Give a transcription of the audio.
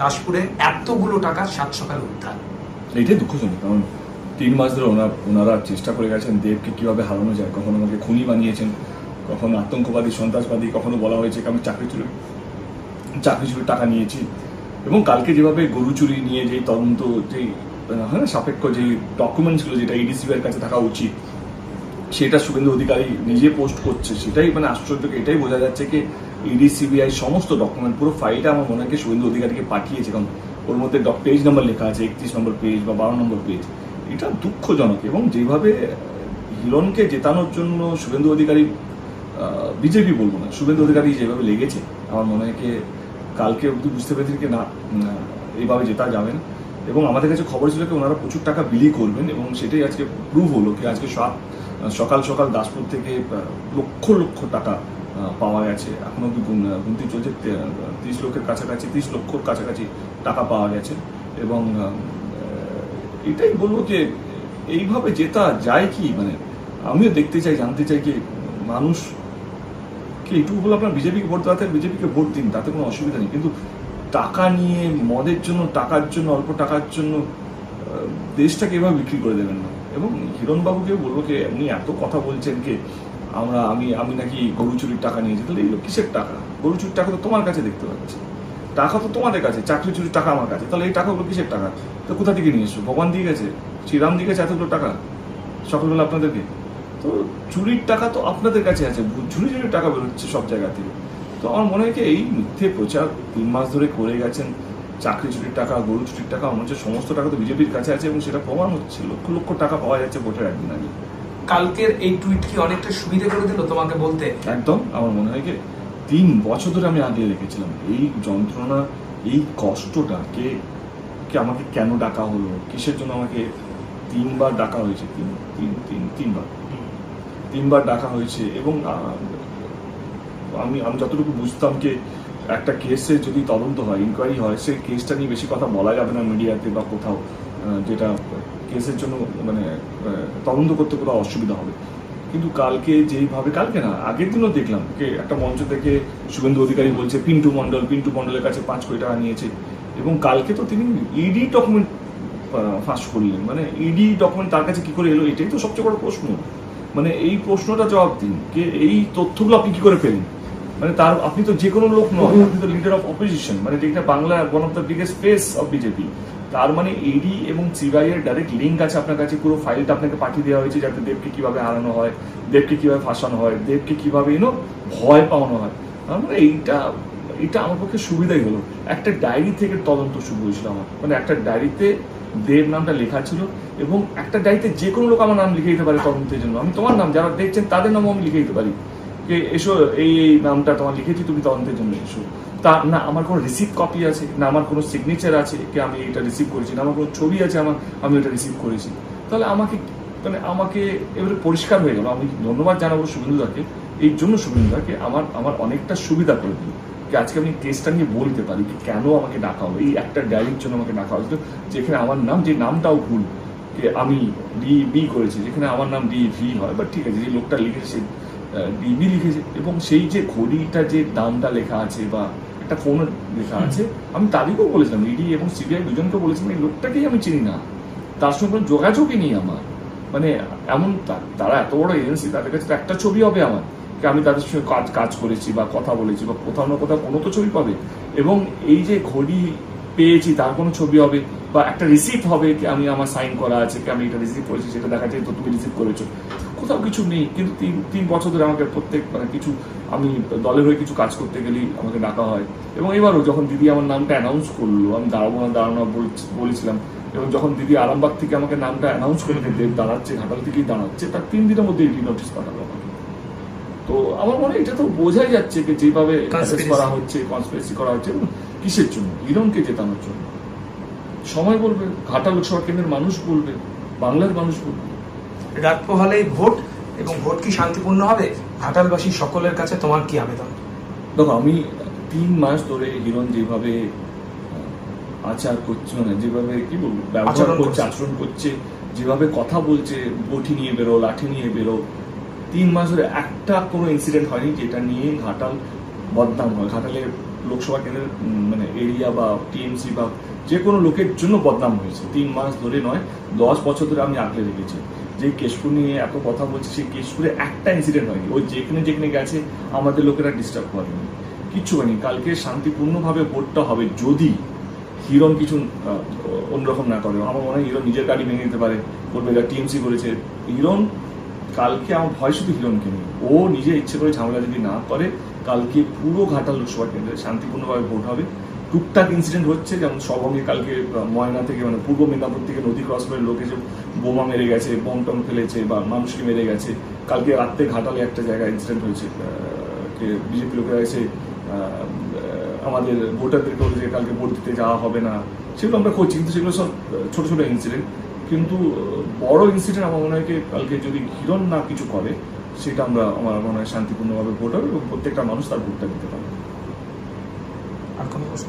দাসপুরে এতগুলো টাকা সাত সকালে উদ্ধার। এইটাই দুঃখজনক কারণ তিন মাস ধরে ওনার ওনারা চেষ্টা করে গেছেন দেবকে কীভাবে হারানো যায় কখনো আমাকে খুনি বানিয়েছেন কখনো আতঙ্কবাদী সন্ত্রাসবাদী কখনো বলা হয়েছে আমি চাকরি চুরি চাকরি চুরির টাকা নিয়েছি। এবং কালকে যেভাবে গরু চুরি নিয়ে যেই তদন্ত আহ, হয় সাপেক্ষ যে ডকুমেন্ট ছিল যেটা ইডিসিবি এর কাছে থাকা উচিত সেটা শুভেন্দু অধিকারী নিজে পোস্ট করছে সেটাই মানে আশ্চর্য এটাই বোঝা যাচ্ছে কি ইডি, সিবিআই সমস্ত ডকুমেন্ট পুরো ফাইলটা আমার মনে হয় শুভেন্দু অধিকারীকে পাঠিয়েছে, কারণ ওর মধ্যে পেজ নাম্বার লেখা আছে, একত্রিশ নম্বর পেজ বা বারো নম্বর পেজ এটা দুঃখজনক এবং যেভাবে হিরণকে জেতানোর জন্য শুভেন্দু অধিকারী বিজেপি বলব না, শুভেন্দু অধিকারী যেভাবে লেগেছে, আমার মনে হয় কালকে অব্দি বুঝতে পেরেছি কি না এইভাবে জেতা যাবে না এবং আমাদের কাছে খবর ছিল কি ওনারা প্রচুর টাকা বিলি করবেন এবং সেটাই আজকে প্রুভ হলো কি আজকে সকাল সকাল দাসপুর থেকে লক্ষ লক্ষ টাকা পাওয়া গেছে। এখন অব্দি গুন- গুনতি চলছে তিরিশ লক্ষের কাছাকাছি, তিরিশ লক্ষর কাছাকাছি টাকা পাওয়া গেছে। এবং এটাই বলব যে, এইভাবে জেতা যায় কি মানে আমিও দেখতে চাই, জানতে চাই কি মানুষ কি, এইটুকু বলে আপনার বিজেপিকে ভোট দেওয়াতে, বিজেপিকে ভোট দিন, তাতে কোনো অসুবিধা নেই। কিন্তু টাকা নিয়ে, মদের জন্য, টাকার জন্য, অল্প টাকার জন্য দেশটাকে এভাবে বিক্রি করে দেবেন না। এবং হিরণবাবুকে বলব কি উনি এত কথা বলছেন কি আমরা, আমি আমি নাকি গরু চুরির টাকা নিয়েছি, তাহলে এইগুলো কিসের টাকা? গরু চুরির টাকা তো তোমার কাছে দেখতে পাচ্ছি। টাকা তো তোমাদের কাছে, চাকরি চুরির টাকা আমার কাছে, তাহলে এই টাকাগুলো কিসের টাকা? তো কোথা থেকে নিয়ে এসছো? ভগবান দিয়ে গেছে, শ্রীরাম দিয়ে গেছে এতগুলো টাকা? সকালবেলা আপনাদেরকে। তো চুরির টাকা তো আপনাদের কাছে আছে চুরি চুরি টাকা বেরোচ্ছে সব জায়গা থেকে। তো আমার মনে হয় কি, এই মিথ্যে প্রচার তিন মাস ধরে করে গেছেন, চাকরি চুরির টাকা, গরু চুরির টাকা আমার হচ্ছে সমস্ত টাকা তো বিজেপির কাছে আছে এবং সেটা প্রমাণ হচ্ছে, লক্ষ লক্ষ টাকা পাওয়া যাচ্ছে ভোটের একদিন আগে। কালকের এই টুইট কি অনেকটা সুবিধে করে দিল তোমাকে বলতে? একদম, আমার মনে হয় কি, তিন বছর ধরে আমি আগিয়ে রেখেছিলাম। এই যন্ত্রণা, এই কষ্টটা কে কে আমাকে কেন ডাকা হলো? কিসের জন্য আমাকে তিনবার ডাকা হয়েছে? তিন তিন তিন, তিনবার। তিনবার ডাকা হয়েছে এবং আমি আমি যতটুকু বুঝতাম যে একটা কেসে যদি তদন্ত হয় ইনকোয়ারি হয়, সেই কেসটা নিয়ে বেশি কথা বলা যাবে না মিডিয়াতে বা কোথাও। যেটা কেসের জন্য মানে তদন্ত করতে কোথাও অসুবিধা হবে। কিন্তু কালকে যেইভাবে কালকে না, আগের দিনও দেখলাম যে একটা মঞ্চ থেকে শুভেন্দু অধিকারী বলছে, পিন্টু মণ্ডল, পিন্টু মণ্ডলের কাছে পাঁচ কোটি টাকা নিয়েছে। এবং কালকে তো তিনি ইডি ডকুমেন্ট ফাঁস করলেন। মানে ইডি ডকুমেন্ট তার কাছে কি করে এলো, এটাই তো সবচেয়ে বড় প্রশ্ন। মানে এই প্রশ্নটা জবাব দিন, যে এই তথ্যগুলো আপনি কি করে পেলেন? মানে তার, আপনি তো যে কোনো লোক নয় আপনি তো লিডার অফ অপোজিশন মানে যেটা Bangla one of the biggest face of BJP তার মানে ইডি এবং সিবিআই এর ডাইরেক্ট লিঙ্ক আছে আপনার কাছে, পুরো ফাইলটা আপনাকে পাঠিয়ে দেওয়া হয়েছে যাতে দেবকে কীভাবে হারানো হয়, দেবকে কীভাবে ফাঁসানো হয়, দেবকে কীভাবে ইনো ভয় পাওয়ানো হয়। মানে এইটা এটা আমার পক্ষে সুবিধাই হলো। একটা ডায়েরি থেকে তদন্ত শুরু হয়েছিল আমার। মানে একটা ডায়েরিতে দেব নামটা লেখা ছিল এবং একটা ডায়েরিতে যে কোনো লোক আমার নাম লিখে দিতে পারে তদন্তের জন্য। আমি তোমার নাম, যারা দেখছেন তাদের নামও আমি লিখে দিতে পারি। যে এসো, এই এই নামটা তোমার লিখেছি, তুমি তদন্তের জন্য এসো। তা, না, আমার কোনো রিসিভ কপি আছে, না, আমার কোনো সিগনেচার আছে কি আমি এটা রিসিভ করেছি, না, আমার কোনো ছবি আছে আমার, আমি এটা রিসিভ করেছি। তাহলে আমাকে মানে আমাকে এবারে পরিষ্কার হয়ে গেল। আমি ধন্যবাদ জানাব শুভেন্দুদাকে। এই জন্য শুভেন্দুদাকে আমার আমার অনেকটা সুবিধা করে দিল যে আজকে আমি কেসটা নিয়ে বলতে পারি যে কেন আমাকে ডাকা হলো। এই একটা ডায়েরির জন্য আমাকে ডাকা হয়েছিল, যেখানে আমার নাম, যে নামটাও ভুল আমি ডি বি করেছি, যেখানে আমার নাম ডি ভি হয় বাট ঠিক আছে, যে লোকটা লিখেছে ডিবি লিখেছে এবং সেই যে ঘড়িটা যে দামটা লেখা আছে বা একটা ফোন লেখা আছে আমি তাদেরকেও বলেছিলাম ইডি এবং সিবিআই দুজনকে বলেছিলাম এই লোকটাকেই আমি চিনি না। তার সঙ্গে কোনো যোগাযোগই নেই আমার। মানে এমন তারা এত বড় এজেন্সি তাদের কাছে একটা ছবি হবে আমার যে আমি তাদের সঙ্গে কাজ কাজ করেছি বা কথা বলেছি বা কোথাও না কোথাও কোনো তো ছবি পাবে। এবং এই যে ঘড়ি পেয়েছি তার কোনো ছবি হবে বা একটা রিসিপ্ট হবে কি আমি আমার সাইন করা আছে কি আমি এটা রিসিভ করেছি সেটা দেখা যায় তো তুমি রিসিভ করেছ। কোথাও কিছু নেই কিন্তু তিন তিন বছর ধরে আমাকে প্রত্যেক মানে কিছু আমি দলের হয়ে কিছু কাজ করতে গেলেই আমাকে ডাকা হয়। এবং এবারও যখন দিদি আমার নামটা অ্যানাউন্স করল আমি দাঁড়াবো না দাঁড়ানো বলেছিলাম এবং যখন দিদি আরামবাগ থেকে আমাকে নামটা অ্যানাউন্স করে দেব দাঁড়াচ্ছে ঘাটাল থেকেই দাঁড়াচ্ছে তার তিন দিনের মধ্যে ইডি নোটিশ পাঠালো আমাকে। তো আমার মনে হয় এটা তো বোঝাই যাচ্ছে যে যেভাবে করা হচ্ছে কনস্পিরেসি করা হচ্ছে এবং কিসের জন্য? ইরনকে জেতানোর জন্য। সময় বলবে ঘাটা লোকসভা কেন্দ্রের মানুষ বলবে বাংলার মানুষ বলবে। রাত পোহালেই ভোট এবং ভোট কি শান্তিপূর্ণ হবে? ঘাটালবাসী সকলের কাছে তোমার কি আবেদন? দেখো আমি তিন মাস ধরে হিরণ যেভাবে আচার করছে মানে যেভাবে কি বলব ব্যবহার করছে। আচরণ করছে যেভাবে কথা বলছে বটি নিয়ে বেরো লাঠি নিয়ে বেরো তিন মাস ধরে একটা কোনো ইনসিডেন্ট হয়নি যেটা নিয়ে ঘাটাল বদনাম হয়। ঘাটালে লোকসভা কেন্দ্রের মানে এরিয়া বা টিএমসি বা যে কোনো লোকের জন্য বদনাম হয়েছে। তিন মাস ধরে নয় দশ বছর ধরে আমি আঁকড়ে রেখেছি। যে কেশপুর নিয়ে এত কথা বলছি, সেই কেশপুরে একটা ইনসিডেন্ট হয়নি। ওই যেখানে যেখানে গেছে, আমাদের লোকেরা ডিস্টার্ব করেনি। কিচ্ছু হয়নি। কালকে শান্তিপূর্ণভাবে ভোটটা হবে যদি হিরণ কিছু অন্যরকম না করে। আমার মনে হয় হিরণ নিজের গাড়ি ভেঙে দিতে পারে। এটা টিএমসি করেছে হিরণ, কালকে আমার ভয় শুধু হিরণকে নিয়ে। ও নিজে ইচ্ছে করে ঝামেলা যদি না করে, কালকে পুরো ঘাটাল লোকসভা কেন্দ্রে শান্তিপূর্ণভাবে ভোট হবে। টুকটাক ইনসিডেন্ট হচ্ছে, যেমন সবঙ্গে কালকে ময়না থেকে মানে পূর্ব মেদিনীপুর থেকে নদী ক্রস করে লোক এসে বোমা মেরে গেছে, বম টম ফেলেছে বা মানুষকে মেরে গেছে। কালকে রাত্রে ঘাটালে একটা জায়গায় ইনসিডেন্ট হয়েছে। বিজেপি লোকেরা এসে আমাদের ভোটারদেরকে বলে যে কালকে ভোট দিতে যাওয়া হবে না। সেগুলো আমরা করছি কিন্তু সেগুলো সব ছোটো, ছোট ইনসিডেন্ট কিন্তু বড় ইনসিডেন্ট আমার মনে হয় কালকে যদি হিরণ না কিছু করে, সেটা আমরা, আমার মনে হয় শান্তিপূর্ণভাবে ভোট হবে এবং প্রত্যেকটা মানুষ তার ভোটটা দিতে পারবে। আর কোনো প্রশ্ন?